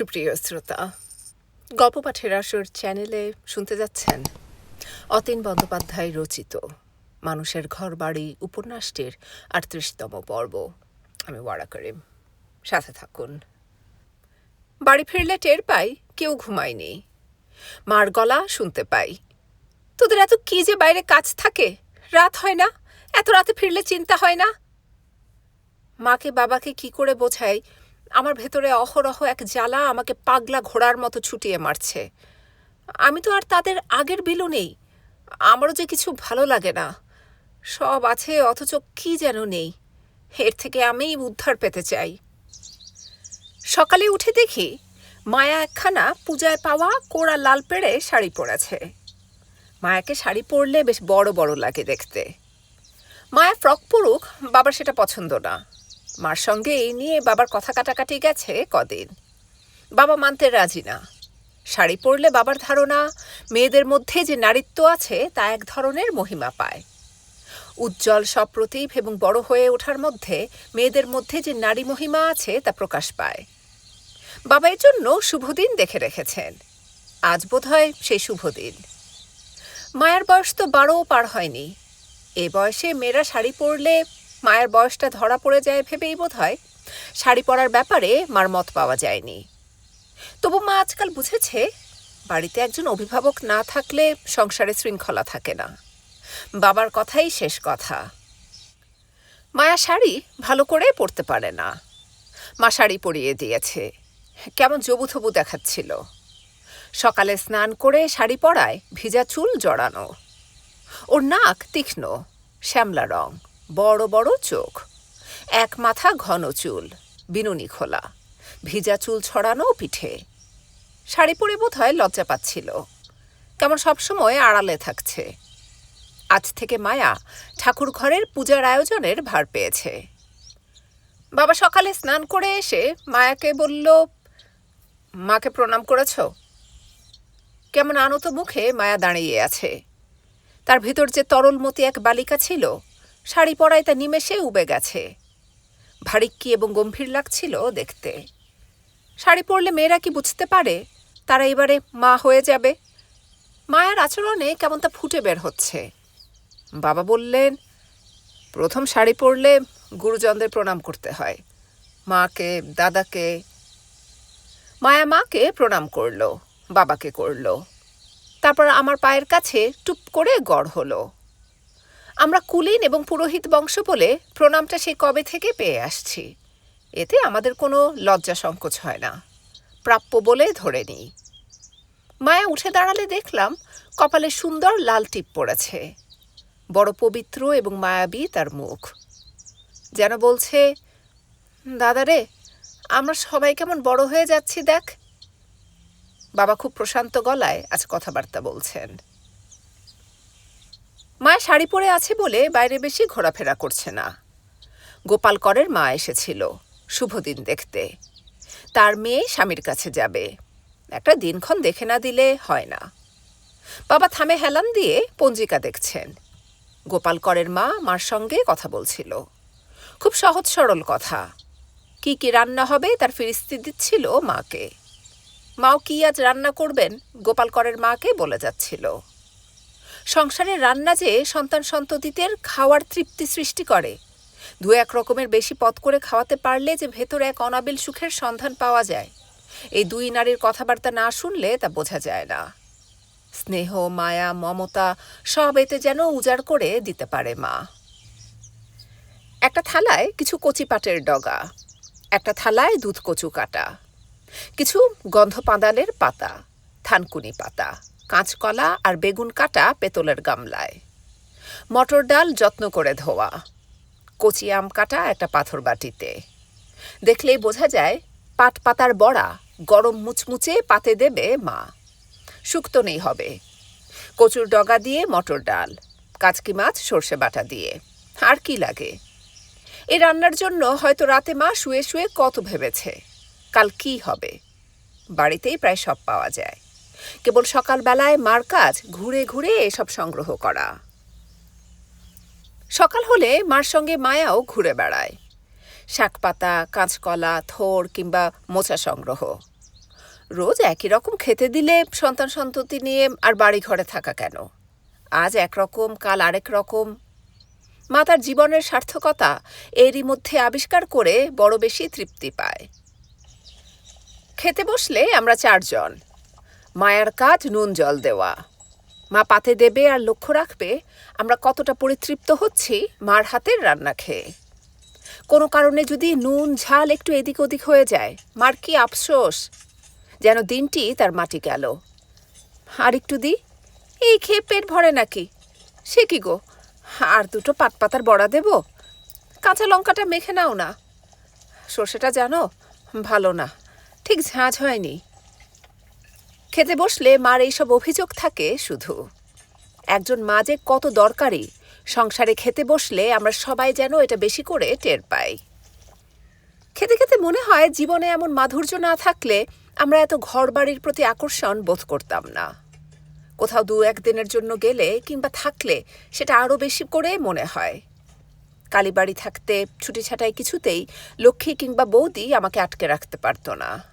সুপ্রিয় শ্রোতা গল্প পাঠের আসর চ্যানেলে শুনতে যাচ্ছেন অতীন বন্দ্যোপাধ্যায় রচিত মানুষের ঘর বাড়ি উপন্যাসটির আটত্রিশতম পর্ব। আমি ওয়ারা করিম, সাথে থাকুন। বাড়ি ফিরলে টের পাই কেউ ঘুমায়নি। মার গলা শুনতে পাই। তোদের এত কি যে বাইরে কাজ থাকে? রাত হয় না? এত রাতে ফিরলে চিন্তা হয় না? মাকে বাবাকে কি করে বোঝাই? আমার ভেতরে অহরহ এক জ্বালা আমাকে পাগলা ঘোড়ার মতো ছুটিয়ে মারছে। আমি তো আর তাদের আগের বিলু নেই। আমারও যে কিছু ভালো লাগে না। সব আছে, অথচ কি যেন নেই। এর থেকে আমিই উদ্ধার পেতে চাই। সকালে উঠে দেখি মায়া একখানা পূজায় পাওয়া কোড়া লাল পেড়ে শাড়ি পরেছে। মায়াকে শাড়ি পরলে বেশ বড় বড় লাগে দেখতে। মায়া ফ্রক পরুক, বাবার সেটা পছন্দ না। মার সঙ্গে এই নিয়ে বাবার কথা কাটাকাটি গেছে কদিন। বাবা মানতে রাজি না। শাড়ি পরলে বাবার ধারণা, মেয়েদের মধ্যে যে নারীত্ব আছে তা এক ধরনের মহিমা পায়। উজ্জ্বল সপ্রতিভ এবং বড় হয়ে ওঠার মধ্যে মেয়েদের মধ্যে যে নারী মহিমা আছে তা প্রকাশ পায়। বাবা এর জন্য শুভদিন দেখে রেখেছেন। আজ বোধহয় সেই শুভ দিন মায়ের বয়স তো বারোও পার হয়নি। এ বয়সে মেয়েরা শাড়ি পরলে মায়ের বয়সটা ধরা পড়ে যায় ভেবেই বোধ হয় শাড়ি পরার ব্যাপারে মার মত পাওয়া যায়নি। তবু মা আজকাল বুঝেছে, বাড়িতে একজন অভিভাবক না থাকলে সংসারে শৃঙ্খলা থাকে না। বাবার কথাই শেষ কথা। মায়া শাড়ি ভালো করে পরতে পারে না। মা শাড়ি পরিয়ে দিয়েছে। কেমন জবুথবু দেখাচ্ছিল। সকালে স্নান করে শাড়ি পরায় ভিজা চুল জড়ানো। ওর নাক তীক্ষ্ণ, শ্যামলা রং। বড় বড় চোখ। এক মাথা ঘন চুল, বিনুনি খোলা। ভিজা চুল ছড়ানো পিঠে। শাড়ি পরে বোধ হয় লজ্জা পাচ্ছিল। কেমন সবসময় আড়ালে থাকছে। আজ থেকে মায়া ঠাকুর ঘরের পূজার আয়োজনের ভার পেয়েছে। বাবা সকালে স্নান করে এসে মায়াকে বলল, মাকে প্রণাম করেছ? কেমন আনত মুখে মায়া দাঁড়িয়ে আছে। তার ভিতর যে তরলমতি এক বালিকা ছিল শাড়ি পরায় তা নিমেষে উবে গেছে। ভারিক্কি এবং গম্ভীর লাগছিল দেখতে। শাড়ি পরলে মেয়েরা কি বুঝতে পারে? তারা এবারে মা হয়ে যাবে। মায়ের আচরণে কেমন তা ফুটে বের হচ্ছে। বাবা বললেন, প্রথম শাড়ি পরলে গুরুজনদের প্রণাম করতে হয়। মাকে, দাদাকে। মায়া মাকে প্রণাম করল, বাবাকে করল। তারপর আমার পায়ের কাছে টুপ করে গড় হলো। আমরা কুলীন এবং পুরোহিত বংশ বলে প্রণামটা সেই কবে থেকে পেয়ে আসছি। এতে আমাদের কোনো লজ্জা সংকোচ হয় না। প্রাপ্য বলে ধরে নিই। মায়া উঠে দাঁড়ালে দেখলাম কপালে সুন্দর লাল টিপ পড়েছে। বড় পবিত্র এবং মায়াবী তার মুখ। যেন বলছে দাদারে আমরা সবাই কেমন বড় হয়ে যাচ্ছি দেখ। বাবা খুব প্রশান্ত গলায় আজ কথাবার্তা বলছেন। মায়া শাড়ি পরে আছে বলে বাইরে বেশি ঘোরাফেরা করছে না। গোপাল করের মা এসেছিল, শুভদিন দেখতে। তার মেয়ে স্বামীর কাছে যাবে। একটা দিনক্ষণ দেখে না দিলে হয় না। বাবা থামে হেলান দিয়ে পঞ্জিকা দেখছেন। গোপাল করের মা মার সঙ্গে কথা বলছিল। খুব সহজ সরল কথা। কি কি রান্না হবে তার ফিরিস্তি দিচ্ছিল মাকে। মাও কি আজ রান্না করবেন? গোপাল করের মাকে বলে যাচ্ছিল। সংসারের রান্না যে সন্তান সন্ততিদের খাওয়ার তৃপ্তি সৃষ্টি করে। দু এক রকমের বেশি পথ করে খাওয়াতে পারলে যে ভেতরে এক অনাবিল সুখের সন্ধান পাওয়া যায়। এই দুই নারীর কথাবার্তা না শুনলে তা বোঝা যায় না। স্নেহ, মায়া, মমতা, সব এতে যেন উজাড় করে দিতে পারে মা। একটা থালায় কিছু কচি পাটের ডগা, একটা থালায় দুধ কচু কাটা, কিছু গন্ধ পাঁদালের পাতা, থানকুনি পাতা কাঁচকলা আর বেগুন কাটা পেতলের গামলায়। মটর ডাল যত্ন করে ধোয়া। কচি আম কাটা একটা পাথর বাটিতে। দেখলেই বোঝা যায়, পাট পাতার বড়া গরম মুচমুচে পাতে দেবে মা। শুক্ত নেই হবে। কচুর ডগা দিয়ে মটর ডাল, কাচকি মাছ, সর্ষে বাটা দিয়ে। আর কি লাগে? এ রান্নার জন্য হয়তো রাতে মা শুয়ে শুয়ে কত ভেবেছে। কাল কি হবে? বাড়িতেই প্রায় সব পাওয়া যায়। কেবল সকালবেলায় মার কাজ ঘুরে ঘুরে এসব সংগ্রহ করা। সকাল হলে মার সঙ্গে মায়াও ঘুরে বেড়ায়। শাকপাতা, কাঁচকলা, থোর কিংবা মোচা সংগ্রহ। রোজ একই রকম খেতে দিলে সন্তান সন্ততি নিয়ে আর বাড়ি ঘরে থাকা কেন? আজ একরকম কাল আরেক রকম। মা তার জীবনের সার্থকতা এরই মধ্যে আবিষ্কার করে বড় বেশি তৃপ্তি পায়। খেতে বসলে আমরা চারজন। মায়ার কাজ নুন, জল দেওয়া। মা পাতে দেবে আর লক্ষ্য রাখবে, আমরা কতটা পরিতৃপ্ত হচ্ছি মার হাতের রান্না খেয়ে। কোনো কারণে যদি নুন, ঝাল একটু এদিক ওদিক হয়ে যায়, মার কি আফসোস? যেন দিনটি তার মাটি গেল। আর একটু দি, এই খেয়ে পেট ভরে নাকি? সে কি গো, আর দুটো পাত পাতার বড়া দেব? কাঁচা লঙ্কাটা মেখে নাও না। সর্ষেটা জানো, ভালো না, ঠিক ঝাঁঝ হয়নি। খেতে বসলে মার এইসব অভিযোগ থাকে শুধু। একজন মা যে কত দরকারি, সংসারে খেতে বসলে আমরা সবাই যেন এটা বেশি করে টের পাই। খেতে খেতে মনে হয় জীবনে এমন মাধুর্য না থাকলে আমরা এত ঘরবাড়ির প্রতি আকর্ষণ বোধ করতাম না। কোথাও দু একদিনের জন্য গেলে কিংবা থাকলে সেটা আরও বেশি করে মনে হয়। কালীবাড়ি থাকতে, ছুটি ছাটাই কিছুতেই লক্ষ্মী কিংবা বৌদি আমাকে আটকে রাখতে পারতো না।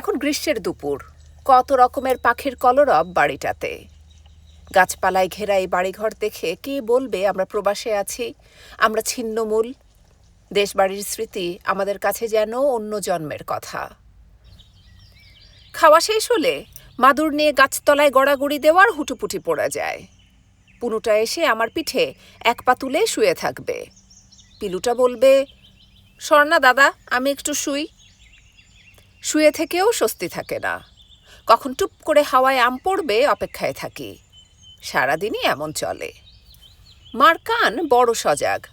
এখন গ্রীষ্মের দুপুর। কত রকমের পাখির কলরব বাড়িটাতে। গাছপালায় ঘেরা এই বাড়িঘর দেখে কে বলবে আমরা প্রবাসে আছি, আমরা ছিন্নমূল। দেশবাড়ির স্মৃতি আমাদের কাছে যেন অন্য জন্মের কথা। খাওয়া শেষ হলে মাদুর নিয়ে গাছতলায় গড়াগড়ি দেওয়ার হুটুপুটি পড়ে যায়। পুনুটা এসে আমার পিঠে এক পা তুলে শুয়ে থাকবে। পিলুটা বলবে, স্বর্ণা দাদা, আমি একটু শুই। শুয়ে থেকেও স্বস্তি থাকে না। কখন টুপ করে হাওয়ায় আম পড়বে অপেক্ষায় থাকি। সারাদিনই এমন চলে। মার কান বড় সজাগ।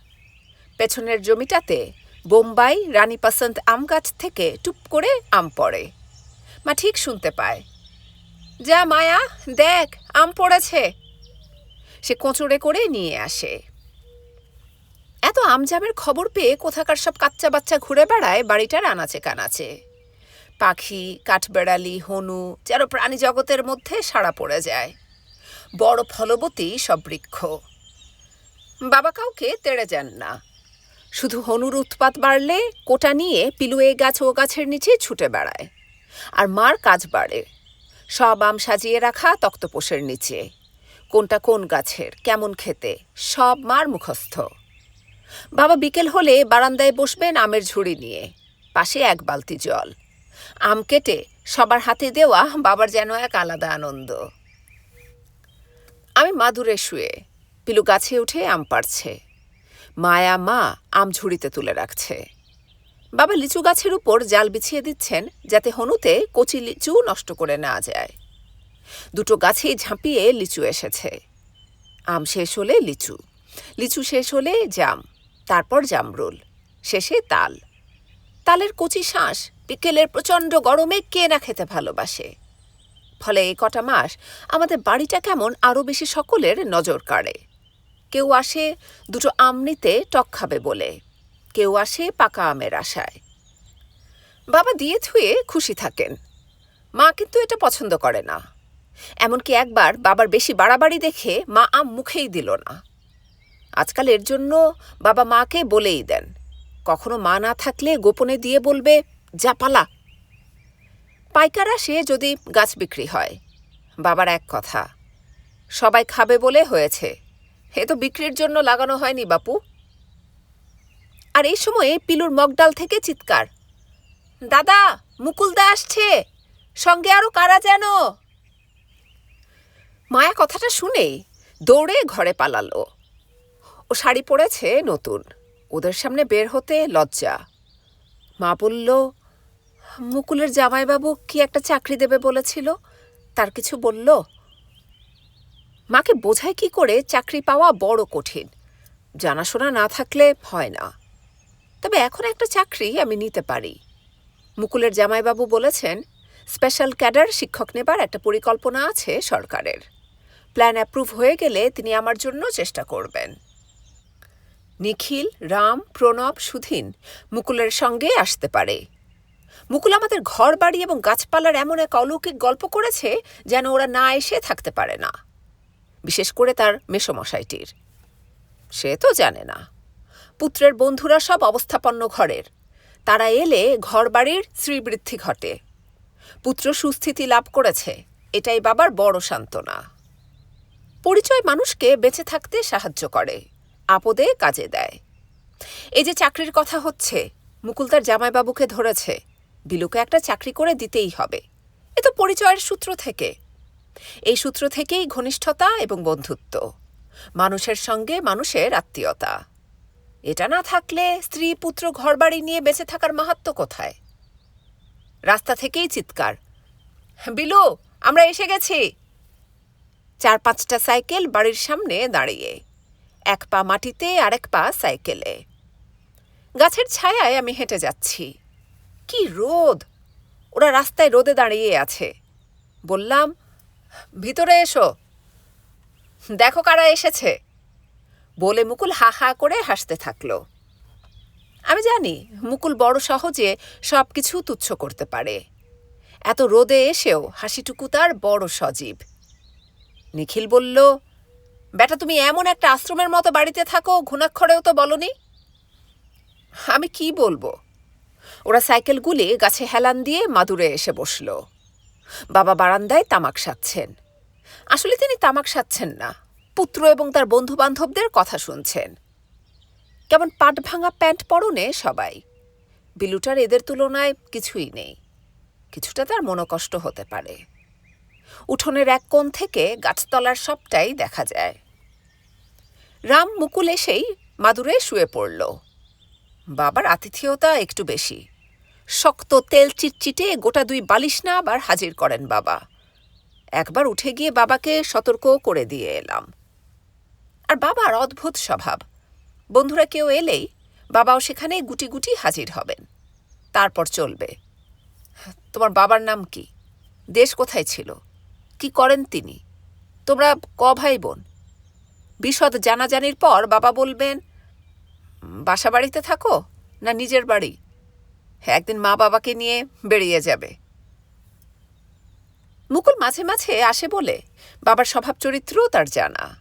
পেছনের জমিটাতে বোম্বাই রানী পাসন্ত আম গাছ থেকে টুপ করে আম পড়ে। মা ঠিক শুনতে পায়। যা মায়া, দেখ, আম পড়েছে। সে কোঁচড়ে করে নিয়ে আসে। এত আমজামের খবর পেয়ে কোথাকার সব কাচ্চা বাচ্চা ঘুরে বেড়ায় বাড়িটার আনাচে কানাচে। পাখি, কাঠবেড়ালি, হনু, যেন প্রাণী জগতের মধ্যে সাড়া পড়ে যায়। বড় ফলবতী সব বৃক্ষ। বাবা কাউকে তেড়ে যান না। শুধু হনুর উৎপাত বাড়লে কোটা নিয়ে পিলু এ গাছ ও গাছের নিচে ছুটে বেড়ায়। আর মার কাজ বাড়ে। সব আম সাজিয়ে রাখা তক্তপোষের নিচে। কোনটা কোন গাছের, কেমন খেতে, সব মার মুখস্থ। বাবা বিকেল হলে বারান্দায় বসবেন আমের ঝুড়ি নিয়ে। পাশে এক বালতি জল। আম কেটে সবার হাতে দেওয়া বাবার যেন এক আলাদা আনন্দ। আমি মাদুরে শুয়ে পিলু গাছে উঠে আম পাড়ছে। মায়া মা আম ঝুড়িতে তুলে রাখছে। বাবা লিচু গাছের উপর জাল বিছিয়ে দিচ্ছেন যাতে হনুতে কচি লিচু নষ্ট করে না যায়। দুটো গাছেই ঝাঁপিয়ে লিচু এসেছে। আম শেষ হলে লিচু লিচু শেষ হলে জাম, তারপর জামরুল, শেষে তাল। তালের কচি শ্বাস বিকেলের প্রচণ্ড গরমে কে না খেতে ভালোবাসে। ফলে এই কটা মাস আমাদের বাড়িটা কেমন আরও বেশি সকলের নজর কাড়ে। কেউ আসে দুটো আম নিতে টক খাবে বলে, কেউ আসে পাকা আমের আশায়। বাবা দিয়ে থুয়ে খুশি থাকেন। মা কিন্তু এটা পছন্দ করে না। এমনকি একবার বাবার বেশি বাড়াবাড়ি দেখে মা আম মুখেই দিল না। আজকাল এর জন্য বাবা মাকে বলেই দেন, কখনো মা না থাকলে গোপনে দিয়ে বলবে যা পালা। পাইকার আসে যদি গাছ বিক্রি হয়। বাবার এক কথা, সবাই খাবে বলে হয়েছে। এ তো বিক্রির জন্য লাগানো হয়নি বাপু। আর এই সময়ে পিলুর মগডাল থেকে চিৎকার, দাদা, মুকুলদা আসছে, সঙ্গে আরও কারা যেন? মায়া কথাটা শুনেই দৌড়ে ঘরে পালালো। ও শাড়ি পরেছে নতুন, ওদের সামনে বের হতে লজ্জা। মা বলল মুকুলের জামাইবাবু কি একটা চাকরি দেবে বলেছিল? তার কিছু বলল, মাকে বোঝায় কি করে চাকরি পাওয়া বড় কঠিন। জানাশোনা না থাকলে হয় না। তবে এখন একটা চাকরি আমি নিতে পারি। মুকুলের জামাইবাবু বলেছেন, স্পেশাল ক্যাডার শিক্ষক নেবার একটা পরিকল্পনা আছে সরকারের। প্ল্যান অ্যাপ্রুভ হয়ে গেলে তিনি আমার জন্য চেষ্টা করবেন। নিখিল, রাম, প্রণব, সুধীন মুকুলের সঙ্গে আসতে পারে। মুকুল আমাদের ঘর বাড়ি এবং গাছপালার এমন এক অলৌকিক গল্প করেছে যেন ওরা না এসে থাকতে পারে না। বিশেষ করে তার মেসমশাইটির। সে তো জানে না। পুত্রের বন্ধুরা সব অবস্থাপন্ন ঘরের। তারা এলে ঘরবাড়ির শ্রীবৃদ্ধি ঘটে। পুত্র সুস্থিতি লাভ করেছে। এটাই বাবার বড় সান্ত্বনা। পরিচয় মানুষকে বেঁচে থাকতে সাহায্য করে, আপদে কাজে দেয়। এই যে চাকরির কথা হচ্ছে, মুকুল তার জামাইবাবুকে ধরেছে। বিলুকে একটা চাকরি করে দিতেই হবে। এ তো পরিচয়ের সূত্র থেকে। এই সূত্র থেকেই ঘনিষ্ঠতা এবং বন্ধুত্ব, মানুষের সঙ্গে মানুষের আত্মীয়তা। এটা না থাকলে স্ত্রী পুত্র ঘরবাড়ি নিয়ে বেঁচে থাকার মাহাত্ম কোথায়? রাস্তা থেকেই চিৎকার, বিলু, আমরা এসে গেছি। চার পাঁচটা সাইকেল বাড়ির সামনে দাঁড়িয়ে, এক পা মাটিতে আর এক পা সাইকেলে। গাছের ছায়ায় আমি হেঁটে যাচ্ছি। কি রোদ? ওরা রাস্তায় রোদে দাঁড়িয়ে আছে। বললাম, ভিতরে এসো। দেখো কারা এসেছে। বলে মুকুল হা হা করে হাসতে থাকল। আমি জানি, মুকুল বড় সহজে সব কিছু তুচ্ছ করতে পারে। এত রোদে এসেও হাসিটুকু তার বড় সজীব। নিখিল বলল, বেটা, তুমি এমন একটা আশ্রমের মতো বাড়িতে থাকো, ঘুণাক্ষরেও তো বলনি? আমি কি বলব? ওরা সাইকেলগুলি গাছে হেলান দিয়ে মাদুরে এসে বসল। বাবা বারান্দায় তামাক সাচ্ছেন আসলে তিনি তামাক সাচ্ছেন না, পুত্র এবং তার বন্ধু বান্ধবদের কথা শুনছেন। কেমন পাট ভাঙা প্যান্ট পরনে সবাই। বিলুটার এদের তুলনায় কিছুই নেই। কিছুটা তার মনোকষ্ট হতে পারে। উঠোনের এক কোণ থেকে গাছতলার সবটাই দেখা যায়। রাম মুকুল এসেই মাদুরে শুয়ে পড়ল। বাবার আতিথেয়তা একটু বেশি। শক্ত তেল চিটচিটে গোটা দুই বালিশ না আবার হাজির করেন বাবা। একবার উঠে গিয়ে বাবাকে সতর্ক করে দিয়ে এলাম। আর বাবার অদ্ভুত স্বভাব। বন্ধুরা কেউ এলেই বাবাও সেখানে গুটি গুটি হাজির হবেন। তারপর চলবে। তোমার বাবার নাম কি? দেশ কোথায় ছিল? কি করেন তিনি? তোমরা ক ভাই বোন বিশদ জানাজানির পর বাবা বলবেন, বাসা বাড়িতে থাকো না নিজের বাড়ি? একদিন মা বাবাকে নিয়ে বেরিয়ে যাবে। মুকুল মাঝে মাঝে আসে বলে, বাবার স্বভাব চরিত্রও তার জানা।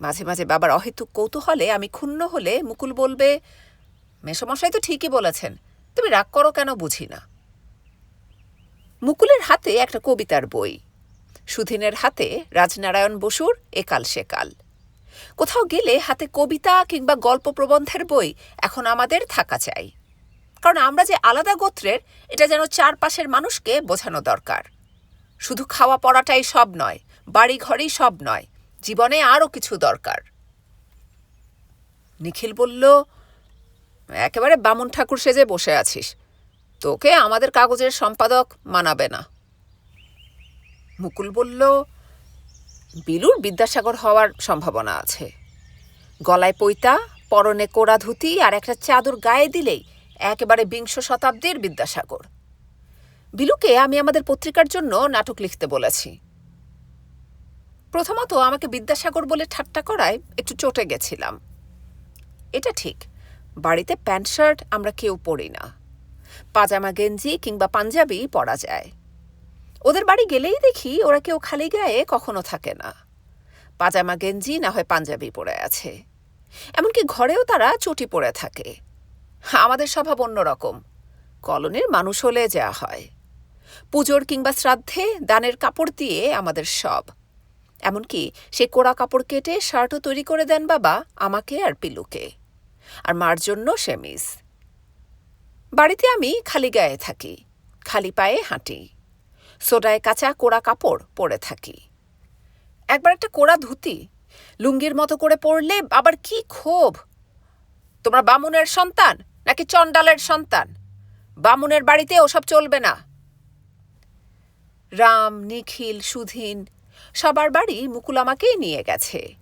মাঝে মাঝে বাবার অহেতুক কৌতূহলে আমি ক্ষুণ্ণ হলে মুকুল বলবে, মেসমশাই তো ঠিকই বলেছেন, তুমি রাগ করো কেন বুঝি না? মুকুলের হাতে একটা কবিতার বই। সুধীনের হাতে রাজনারায়ণ বসুর একাল সেকাল। কোথাও গেলে হাতে কবিতা কিংবা গল্প প্রবন্ধের বই এখন আমাদের থাকা চাই। কারণ আমরা যে আলাদা গোত্রের, এটা যেন চারপাশের মানুষকে বোঝানো দরকার। শুধু খাওয়া পড়াটাই সব নয় বাড়ি ঘরেই সব নয়, জীবনে আরও কিছু দরকার। নিখিল বলল, একেবারে বামুন ঠাকুর সেজে বসে আছিস। তোকে আমাদের কাগজের সম্পাদক মানাবে না। মুকুল বলল, বিলুর বিদ্যাসাগর হওয়ার সম্ভাবনা আছে। গলায় পৈতা, পরনে কোড়া ধুতি আর একটা চাদর গায়ে দিলেই একেবারে বিংশ শতাব্দীর বিদ্যাসাগর। বিলুকে আমি আমাদের পত্রিকার জন্য নাটক লিখতে বলেছি। প্রথমত আমাকে বিদ্যাসাগর বলে ঠাট্টা করায় একটু চটে গেছিলাম। এটা ঠিক, বাড়িতে প্যান্ট শার্ট আমরা কেউ পরি না। পাজামা, গেঞ্জি কিংবা পাঞ্জাবি পরা যায়। ওদের বাড়ি গেলেই দেখি ওরা কেউ খালি গায়ে কখনো থাকে না। পাজামা, গেঞ্জি না হয় পাঞ্জাবি পরে আছে। এমনকি ঘরেও তারা চটি পরে থাকে। আমাদের স্বভাব অন্যরকম কলোনির মানুষ হলে যা হয়। পুজোর কিংবা শ্রাদ্ধে দানের কাপড় দিয়ে আমাদের সব। এমনকি সে কোড়া কাপড় কেটে শার্টও তৈরি করে দেন বাবা, আমাকে আর পিলুকে। আর মার জন্য সেমিস বাড়িতে আমি খালি গায়ে থাকি, খালি পায়ে হাঁটি। সোডায় কাঁচা কোড়া কাপড় পরে থাকি। একবার একটা কোড়া ধুতি, লুঙ্গির মতো করে পরলে আবার কি ক্ষোভ! তোমরা বামুনের সন্তান নাকি চণ্ডালের সন্তান? বামুনের বাড়িতে ওসব চলবে না। রাম, নিখিল, সুধীন, সবার বাড়ি মুকুল আমাকেই নিয়ে গেছে।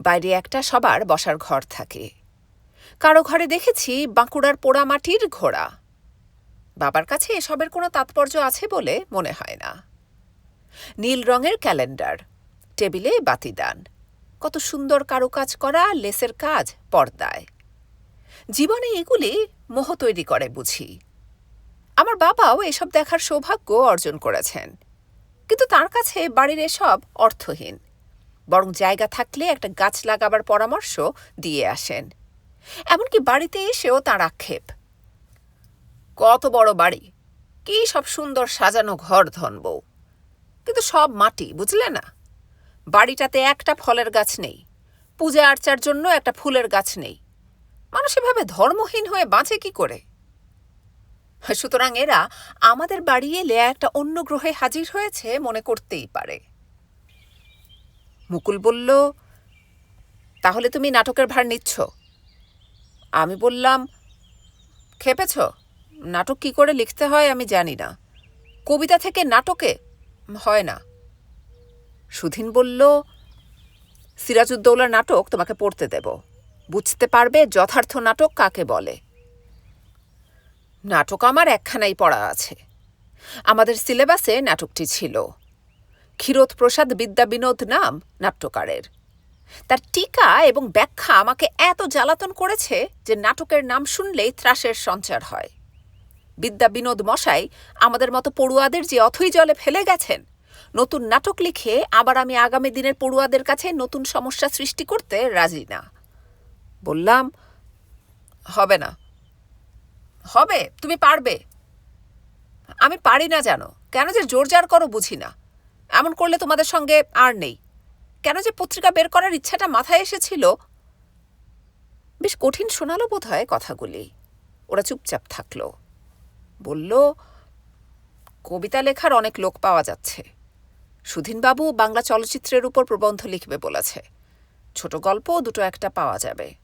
বাইরে একটা সবার বসার ঘর থাকে। কারও ঘরে দেখেছি বাঁকুড়ার পোড়া মাটির ঘোড়া। বাবার কাছে এসবের কোনো তাৎপর্য আছে বলে মনে হয় না। নীল রঙের ক্যালেন্ডার, টেবিলে বাতিদান। কত সুন্দর কারুকাজ করা, লেসের কাজ পর্দায়। জীবনে এগুলি মোহ তৈরি করে বুঝি। আমার বাবাও এসব দেখার সৌভাগ্য অর্জন করেছেন। কিন্তু তার কাছে বাড়ির এসব অর্থহীন। বরং জায়গা থাকলে একটা গাছ লাগাবার পরামর্শ দিয়ে আসেন। এমনকি বাড়িতে এসেও তার আক্ষেপ। কত বড় বাড়ি। কি সব সুন্দর সাজানো ঘর ধন বউ। কিন্তু সব মাটি, বুঝলে না? বাড়িটাতে একটা ফলের গাছ নেই। পূজা আর্চার জন্য একটা ফুলের গাছ নেই। মানুষ এভাবে ধর্মহীন হয়ে বাঁচে কি করে? সুতরাং এরা আমাদের বাড়ি এলে একটা অন্য গ্রহে হাজির হয়েছে মনে করতেই পারে। মুকুল বলল, তাহলে তুমি নাটকের ভার নিচ্ছ? আমি বললাম, খেপেছ? নাটক কি করে লিখতে হয় আমি জানি না। কবিতা থেকে নাটকে? হয় না। সুধীন বলল, সিরাজউদ্দৌলার নাটক তোমাকে পড়তে দেব। বুঝতে পারবে যথার্থ নাটক কাকে বলে। নাটক আমার একখানাই পড়া আছে। আমাদের সিলেবাসে নাটকটি ছিল। ক্ষীরোদ প্রসাদ বিদ্যা বিনোদ নাম নাট্যকারের। তার টিকা এবং ব্যাখ্যা আমাকে এত জ্বালাতন করেছে যে নাটকের নাম শুনলেই ত্রাসের সঞ্চার হয়। বিদ্যা বিনোদ মশাই আমাদের মতো পড়ুয়াদের যে অথই জলে ফেলে গেছেন, নতুন নাটক লিখে আবার আমি আগামী দিনের পড়ুয়াদের কাছে নতুন সমস্যা সৃষ্টি করতে রাজি না। বললাম, হবে না। হবে? তুমি পারবে। আমি পারি না জানো। কেন যে জোরজার করো বুঝি না। এমন করলে তোমাদের সঙ্গে আর নেই। কেন যে পত্রিকা বের করার ইচ্ছাটা মাথায় এসেছিল? বেশ কঠিন শোনালো বোধ হয় কথাগুলি। ওরা চুপচাপ থাকল। বলল, কবিতা লেখার অনেক লোক পাওয়া যাচ্ছে। সুধীনবাবু বাংলা চলচ্চিত্রের উপর প্রবন্ধ লিখবে বলেছে। ছোট গল্প দুটো একটা পাওয়া যাবে।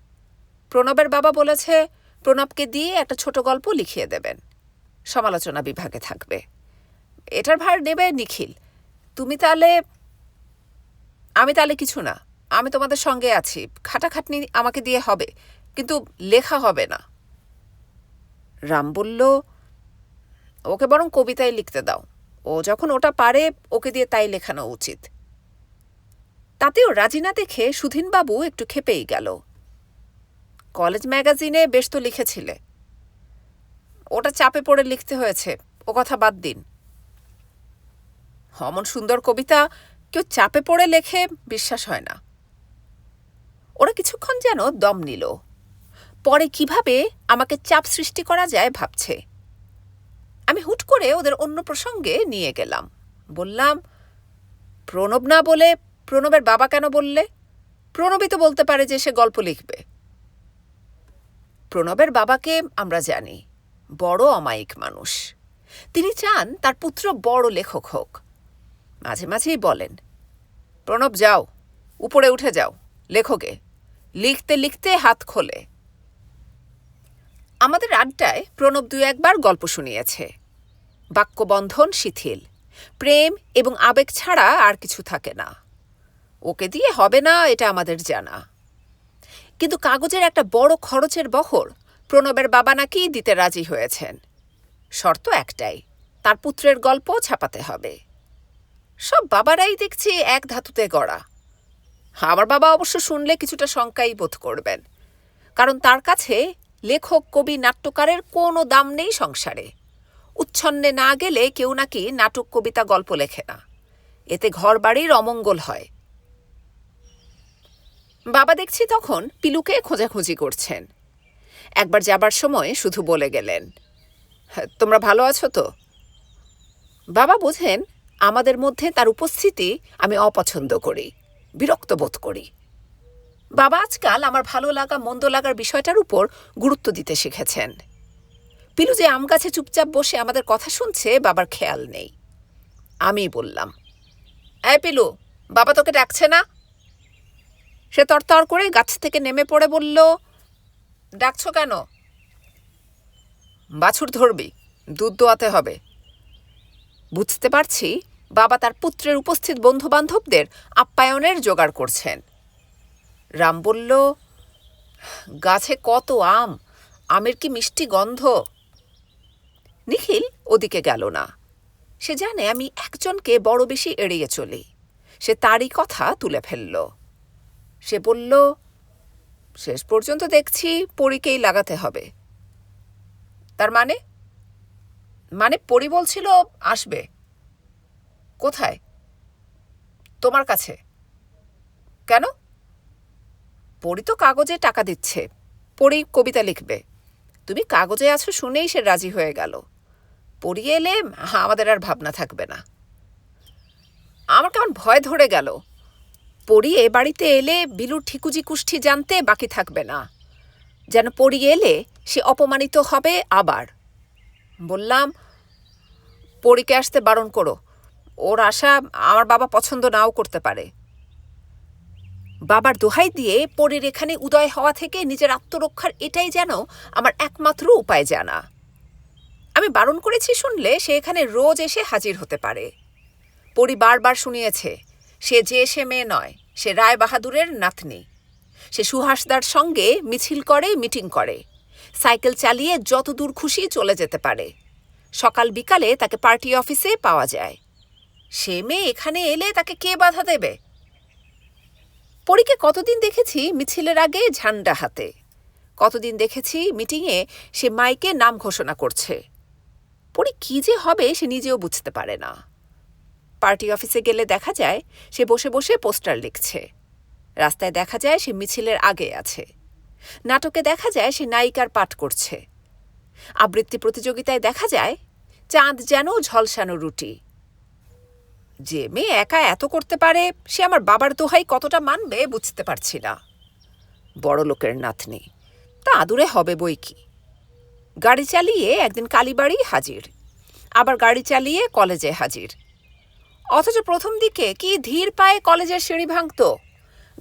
প্রণবের বাবা বলেছে, প্রণবকে দিয়ে একটা ছোট গল্প লিখিয়ে দেবেন। সমালোচনা বিভাগে থাকবে। এটার ভার নেবে নিখিল। তুমি তাহলে, আমি তাহলে কিছু না। আমি তোমাদের সঙ্গে আছি। খাটাখাটনি আমাকে দিয়ে হবে, কিন্তু লেখা হবে না। রাম বলল, ওকে বরং কবিতায় লিখতে দাও। ও যখন ওটা পারে, ওকে দিয়ে তাই লেখানো উচিত। তাতেও রাজি না দেখে সুধীনবাবু একটু খেপেই গেল। কলেজ ম্যাগাজিনে বেশ তো লিখেছিলে। ওটা চাপে পড়ে লিখতে হয়েছে, ও কথা বাদ দিন। অমন সুন্দর কবিতা কেউ চাপে পড়ে লেখে বিশ্বাস হয় না। ওরা কিছুক্ষণ যেন দম নিল। পরে কীভাবে আমাকে চাপ সৃষ্টি করা যায় ভাবছে। আমি হুট করে ওদের অন্য প্রসঙ্গে নিয়ে গেলাম। বললাম, প্রণব না বলে প্রণবের বাবা কেন বললে? প্রণবই তো বলতে পারে যে সে গল্প লিখবে। প্রণবের বাবাকে আমরা জানি, বড় অমায়িক মানুষ। তিনি চান তার পুত্র বড় লেখক হোক। মাঝে মাঝেই বলেন, প্রণব, যাও, উপরে উঠে যাও, লেখকে। লিখতে লিখতে হাত খোলে। আমাদের আড্ডায় প্রণব দু একবার গল্প শুনিয়েছে। বাক্যবন্ধন শিথিল, প্রেম এবং আবেগ ছাড়া আর কিছু থাকে না। ওকে দিয়ে হবে না এটা আমাদের জানা। কিন্তু কাগজের একটা বড় খরচের বহর প্রণবের বাবা নাকি দিতে রাজি হয়েছেন। শর্ত একটাই, তার পুত্রের গল্প ছাপাতে হবে। সব বাবারাই দেখছি এক ধাতুতে গড়া। আমার বাবা অবশ্য শুনলে কিছুটা শঙ্কাই বোধ করবেন, কারণ তার কাছে লেখক, কবি, নাট্যকারের কোনো দাম নেই সংসারে। উচ্ছন্নে না গেলে কেউ নাকি নাটক, কবিতা, গল্প লেখে না। এতে ঘর বাড়ির অমঙ্গল হয়। বাবা দেখছি তখন পিলুকে খোঁজাখুঁজি করছেন। একবার যাবার সময় শুধু বলে গেলেন "হ্যাঁ, তোমরা ভালো আছো তো? বাবা বোঝেন আমাদের মধ্যে তার উপস্থিতি আমি অপছন্দ করি বিরক্ত বোধ করি। বাবা আজকাল আমার ভালো লাগা মন্দ লাগার বিষয়টার উপর গুরুত্ব দিতে শিখেছেন। পিলু যে আম গাছে চুপচাপ বসে আমাদের কথা শুনছে বাবার খেয়াল নেই। আমি বললাম এই পিলু বাবা তোকে ডাকছে না? সে তরতর করে গাছ থেকে নেমে পড়ে বলল, ডাকছো কেন? বাছুর ধরবি, দুধ দোয়াতে হবে। বুঝতে পারছি, বাবা তার পুত্রের উপস্থিত বন্ধুবান্ধবদের আপ্যায়নের জোগাড় করছেন। রাম বলল, গাছে কত আম, আমের কি মিষ্টি গন্ধ? নিখিল ওদিকে গেল না। সে জানে আমি একজনকে বড় বেশি এড়িয়ে চলি। সে তারই কথা তুলে ফেলল। সে বলল, শেষ পর্যন্ত দেখছি পরীকেই লাগাতে হবে। তার মানে? মানে পরি বলছিল আসবে। কোথায়? তোমার কাছে। কেন? পরি তো কাগজে টাকা দিচ্ছে। পরি কবিতা লিখবে। তুমি কাগজে আছো শুনেই সে রাজি হয়ে গেল। পড়িয়ে এলে আমাদের আর ভাবনা থাকবে না। আমার কেমন ভয় ধরে গেল। পড়ি এ বাড়িতে এলে বিলুর ঠিকুজি কুষ্ঠি জানতে বাকি থাকবে না। যেন পড়িয়ে এলে সে অপমানিত হবে আবার। বললাম, পরীকে আসতে বারণ করো। ওর আশা আমার বাবা পছন্দ নাও করতে পারে। বাবার দোহাই দিয়ে পরীর এখানে উদয় হওয়া থেকে নিজের আত্মরক্ষার এটাই যেন আমার একমাত্র উপায় জানা। আমি বারণ করেছি শুনলে সে এখানে রোজ এসে হাজির হতে পারে। পরি বারবার শুনিয়েছে সে যে সে মেয়ে নয়, সে রায় বাহাদুরের নাতনি। সে সুহাসদার সঙ্গে মিছিল করে, মিটিং করে। সাইকেল চালিয়ে যত দূর খুশি চলে যেতে পারে। সকাল বিকালে তাকে পার্টি অফিসে পাওয়া যায়। সে মেয়ে এখানে এলে তাকে কে বাধা দেবে? পরীকে কতদিন দেখেছি মিছিলের আগে ঝান্ডা হাতে। কতদিন দেখেছি মিটিংয়ে সে মাইকে নাম ঘোষণা করছে। পরি কী যে হবে সে নিজেও বুঝতে পারে না। পার্টি অফিসে গেলে দেখা যায় সে বসে বসে পোস্টার লিখছে। রাস্তায় দেখা যায় সে মিছিলের আগে আছে। নাটকে দেখা যায় সে নায়িকার পাঠ করছে। আবৃত্তি প্রতিযোগিতায় দেখা যায় চাঁদ যেন ঝলসানো রুটি। যে মেয়ে একা এত করতে পারে, সে আমার বাবার দোহাই কতটা মানবে বুঝতে পারছি না। বড় লোকের নাতনি, তা আদুরে হবে বই কি? গাড়ি চালিয়ে একদিন কালীবাড়ি হাজির, আবার গাড়ি চালিয়ে কলেজে হাজির। অথচ প্রথম দিকে কি ধীর পায়ে কলেজের সিঁড়ি ভাঙত?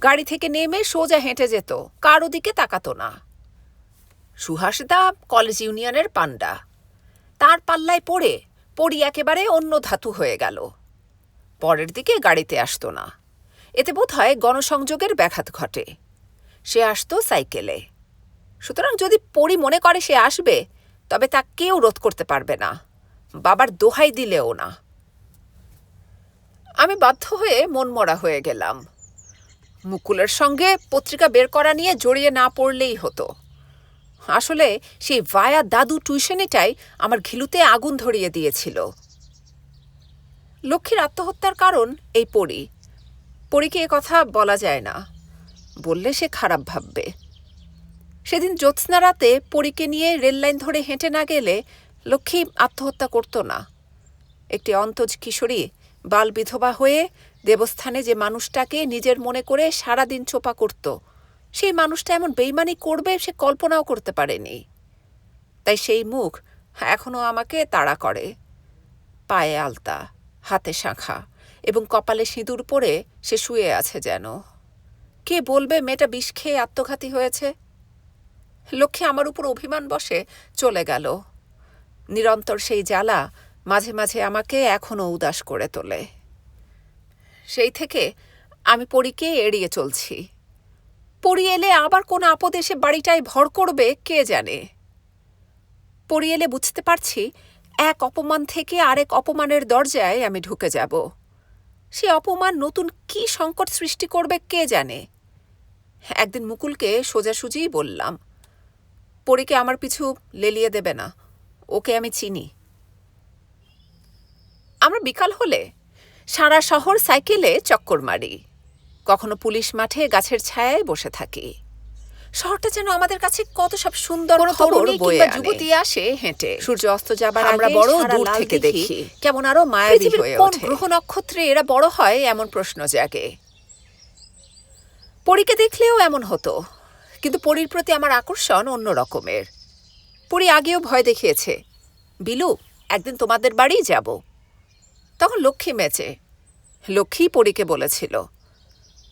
গাড়ি থেকে নেমে সোজা হেঁটে যেত, কারও দিকে তাকাতো না। সুহাসদা কলেজ ইউনিয়নের পান্ডা। তার পাল্লায় পড়ে, পড়ি একেবারে অন্য ধাতু হয়ে গেল। পরের দিকে গাড়িতে আসতো না। এতে বোধ হয় গণসংযোগের ব্যাঘাত ঘটে। সে আসতো সাইকেলে। সুতরাং যদি পরি মনে করে সে আসবে, তবে তা কেউ রোধ করতে পারবে না। বাবার দোহাই দিলেও না। আমি বাধ্য হয়ে মনমরা হয়ে গেলাম। মুকুলের সঙ্গে পত্রিকা বের করা নিয়ে জড়িয়ে না পড়লেই হতো। আসলে সেই ভায়া দাদু টিউশনিটাই আমার ঘিলুতে আগুন ধরিয়ে দিয়েছিল। লক্ষ্মীর আত্মহত্যার কারণ এই পরি। পরীকে কথা বলা যায় না। বললে সে খারাপ ভাববে। সেদিন জ্যোৎস্না রাতে পরীকে নিয়ে রেললাইন ধরে হেঁটে না গেলে লক্ষ্মী আত্মহত্যা করত না। একটি অন্তজ কিশোরী বাল বিধবা হয়ে দেবস্থানে যে মানুষটাকে নিজের মনে করে সারাদিন চোপা করত, সেই মানুষটা এমন বেইমানি করবে সে কল্পনাও করতে পারেনি। তাই সেই মুখ এখনও আমাকে তাড়া করে। পায়ে আলতা, হাতে শাঁখা এবং কপালে সিঁদুর পরে সে শুয়ে আছে যেন। কে বলবে মেয়েটা বিষ খেয়ে আত্মঘাতী হয়েছে? লক্ষ্মী আমার উপর অভিমান বসে চলে গেল। নিরন্তর সেই জ্বালা মাঝে মাঝে আমাকে এখনও উদাস করে তোলে। সেই থেকে আমি পরীকে এড়িয়ে চলছি। পরি এলে আবার কোন আপদ এসে বাড়িটায় ভর করবে, কে জানে? পরি এলে বুঝতে পারছি এক অপমান থেকে আরেক অপমানের দরজায় আমি ঢুকে যাব। সে অপমান নতুন কি সংকট সৃষ্টি করবে, কে জানে? একদিন মুকুলকে সোজাসুজিই বললাম, পরীকে আমার পিছু লেলিয়ে দেবে না, ওকে আমি চিনি। আমরা বিকাল হলে সারা শহর সাইকেলে চক্কর মারি। কখনো পুলিশ মাঠে গাছের ছায়ায় বসে থাকি। শহরটা যেন আমাদের কাছে কত সব সুন্দর খবর বয়ে যুবতী আসে হেঁটে। সূর্য অস্ত যাবার আমরা বড় দূর থেকে দেখি। কেমন আরও মায়াবী হয়ে ওঠে। গ্রহ নক্ষত্রে এরা বড় হয় এমন প্রশ্ন জাগে। পরীকে দেখলেও এমন হতো কিন্তু পরীর প্রতি আমার আকর্ষণ অন্য রকমের। পরী আগেও ভয় দেখিয়েছে বিলু একদিন তোমাদের বাড়ি যাব। তখন লক্ষ্মী মেচে লক্ষ্মী পরীকে বলেছিল,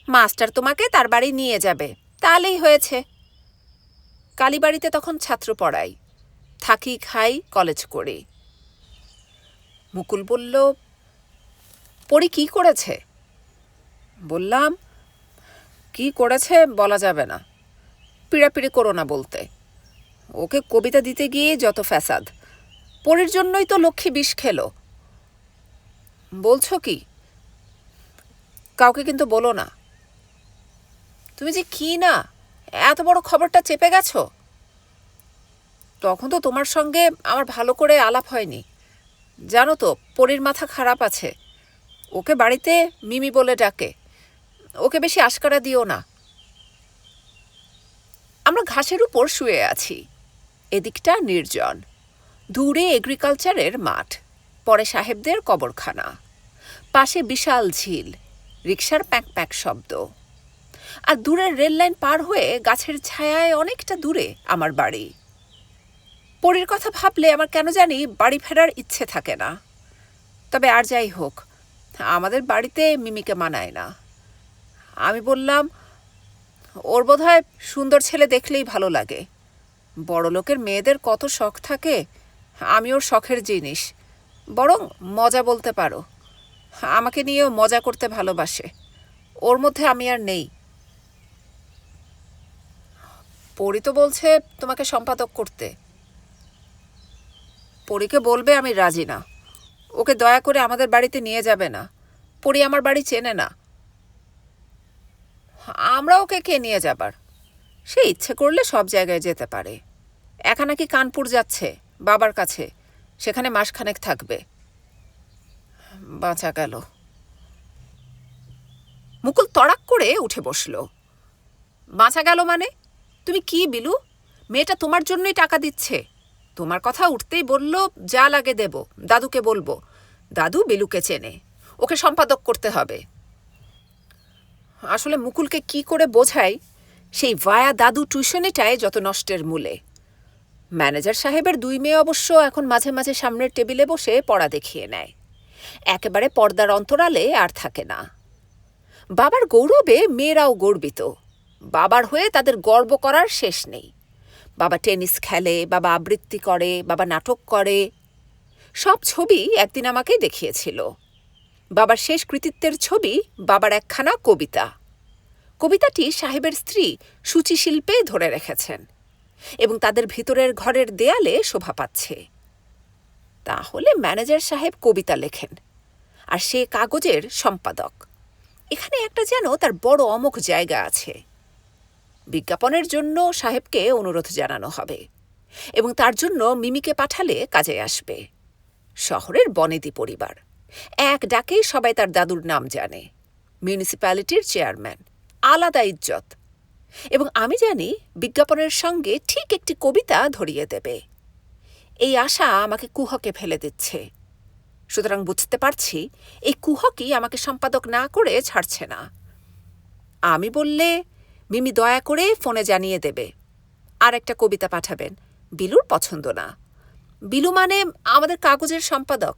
মাস্টার তোমাকে তার বাড়ি নিয়ে যাবে, তাহলেই হয়েছে। কালীবাড়িতে তখন ছাত্র পড়াই, থাকি, খাই, কলেজ করি। মুকুল বলল পড়ি কি করেছে? বললাম, কি করেছে বলা যাবে না, পিড়াপিড়ি করো না বলতে। ওকে কবিতা দিতে গিয়ে যত ফ্যাসাদ, পরির জন্যই তো লক্ষ্মী বিষ খেলো। বলছো কি? কাউকে কিন্তু বলো না। তুমি যে কি না? এত বড় খবরটা চেপে গেছো? তখন তো তোমার সঙ্গে আমার ভালো করে আলাপ হয়নি। জানো তো, পরীর মাথা খারাপ আছে। ওকে বাড়িতে মিমি বলে ডাকে। ওকে বেশি আশকারা দিও না। আমরা ঘাসের উপর শুয়ে আছি। এদিকটা নির্জন। দূরে এগ্রিকালচারের মাঠ। পরে সাহেবদের কবরখানা। পাশে বিশাল ঝিল রিক্সার প্যাক প্যাক শব্দ। আর দূরের রেললাইন পার হয়ে গাছের ছায়ায় অনেকটা দূরে আমার বাড়ি। পরীর কথা ভাবলে আমার কেন জানি বাড়ি ফেরার ইচ্ছে থাকে না। তবে আর যাই হোক, আমাদের বাড়িতে মিমিকে মানায় না। আমি বললাম, ওর বোধহয় সুন্দর ছেলে দেখলেই ভালো লাগে। বড় লোকের মেয়েদের কত শখ থাকে, আমি ওর শখের জিনিস। বরং মজা বলতে পারো। আমাকে নিয়েও মজা করতে ভালোবাসে। ওর মধ্যে আমি আর নেই। পরি তো বলছে তোমাকে সম্পাদক করতে। পরীকে বলবে আমি রাজি না। ওকে দয়া করে আমাদের বাড়িতে নিয়ে যাবে না। পরি আমার বাড়ি চেনে না। আমরা ওকে কে নিয়ে যাবার? সে ইচ্ছে করলে সব জায়গায় যেতে পারে। একা নাকি কানপুর যাচ্ছে, বাবার কাছে। সেখানে মাসখানেক থাকবে। বাঁচা গেল। মুকুল তড়াক করে উঠে বসল। বাঁচা গেল মানে? তুমি কি, বিলু? মেয়েটা তোমার জন্যই টাকা দিচ্ছে। তোমার কথা উঠতেই বলল, যা লাগে দেব, দাদুকে বলব। দাদু বিলুকে চেনে। ওকে সম্পাদক করতে হবে। আসলে মুকুলকে কি করে বোঝাই? সেই ভায়া দাদু টিউশনিটায় যত নষ্টের মূলে। ম্যানেজার সাহেবের দুই মেয়ে অবশ্য এখন মাঝে মাঝে সামনের টেবিলে বসে পড়া দেখিয়ে নেয়। একেবারে পর্দার অন্তরালে আর থাকে না। বাবার গৌরবে মেয়েরাও গর্বিত। বাবার হয়ে তাদের গর্ব করার শেষ নেই। বাবা টেনিস খেলে, বাবা আবৃত্তি করে, বাবা নাটক করে। সব ছবি একদিন আমাকে দেখিয়েছিল। বাবার শেষ কৃতিত্বের ছবি বাবার একখানা কবিতা। কবিতাটি সাহেবের স্ত্রী সূচিশিল্পে ধরে রেখেছেন এবং তাদের ভিতরের ঘরের দেয়ালে শোভা পাচ্ছে। তাহলে ম্যানেজার সাহেব কবিতা লেখেন আর সে কাগজের সম্পাদক। এখানে একটা যেন তার বড় অমুক জায়গা আছে। বিজ্ঞাপনের জন্য সাহেবকে অনুরোধ জানানো হবে এবং তার জন্য মিমিকে পাঠালে কাজে আসবে। শহরের বনেদি পরিবার। এক ডাকেই সবাই তার দাদুর নাম জানে। মিউনিসিপ্যালিটির চেয়ারম্যান। আলাদা ইজ্জত। এবং আমি জানি বিজ্ঞাপনের সঙ্গে ঠিক একটি কবিতা ধরিয়ে দেবে। এই আশা আমাকে কুহকে ফেলে দিচ্ছে। সুতরাং বুঝতে পারছি, এই কুহকই আমাকে সম্পাদক না করে ছাড়ছে না। আমি বললে, মিমি দয়া করে ফোনে জানিয়ে দেবে। আর একটা কবিতা পাঠাবেন। বিলুর পছন্দ না। বিলু মানে আমাদের কাগজের সম্পাদক।